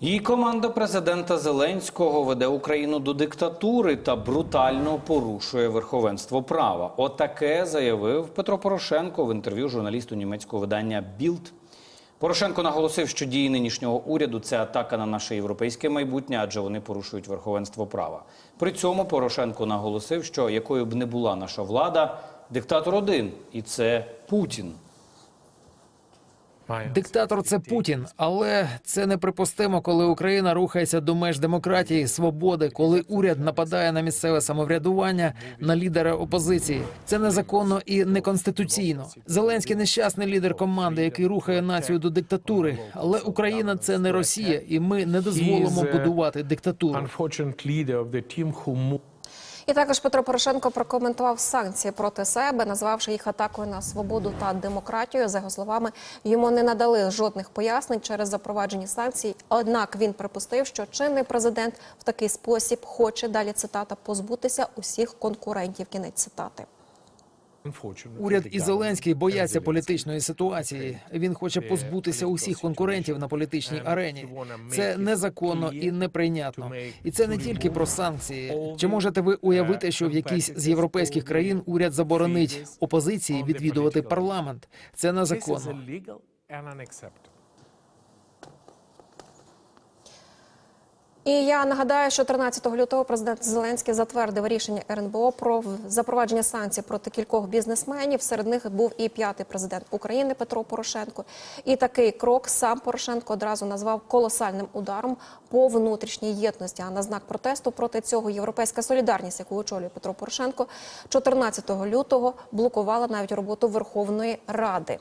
І команда президента Зеленського веде Україну до диктатури та брутально порушує верховенство права. Отаке заявив Петро Порошенко в інтерв'ю журналісту німецького видання Білд. Порошенко наголосив, що дії нинішнього уряду це атака на наше європейське майбутнє, адже вони порушують верховенство права. При цьому Порошенко наголосив, що якою б не була наша влада, диктатор один, і це Путін. Диктатор це Путін, але це неприпустимо, коли Україна рухається до меж демократії, свободи, коли уряд нападає на місцеве самоврядування, на лідера опозиції. Це незаконно і неконституційно. Зеленський нещасний лідер команди, який рухає націю до диктатури. Але Україна це не Росія, і ми не дозволимо uh, будувати диктатуру. І також Петро Порошенко прокоментував санкції проти себе, назвавши їх атакою на свободу та демократію. За його словами, йому не надали жодних пояснень через запроваджені санкції. Однак він припустив, що чинний президент в такий спосіб хоче далі цитата позбутися усіх конкурентів. Кінець цитати. Уряд і Зеленський бояться політичної ситуації. Він хоче позбутися усіх конкурентів на політичній арені. Це незаконно і неприйнятно. І це не тільки про санкції. Чи можете ви уявити, що в якійсь з європейських країн уряд заборонить опозиції відвідувати парламент? Це незаконно. І я нагадаю, що 13 лютого президент Зеленський затвердив рішення РНБО про запровадження санкцій проти кількох бізнесменів. Серед них був і п'ятий президент України Петро Порошенко. І такий крок сам Порошенко одразу назвав колосальним ударом по внутрішній єдності. А на знак протесту проти цього європейська солідарність, яку очолює Петро Порошенко, 14 лютого блокувала навіть роботу Верховної Ради.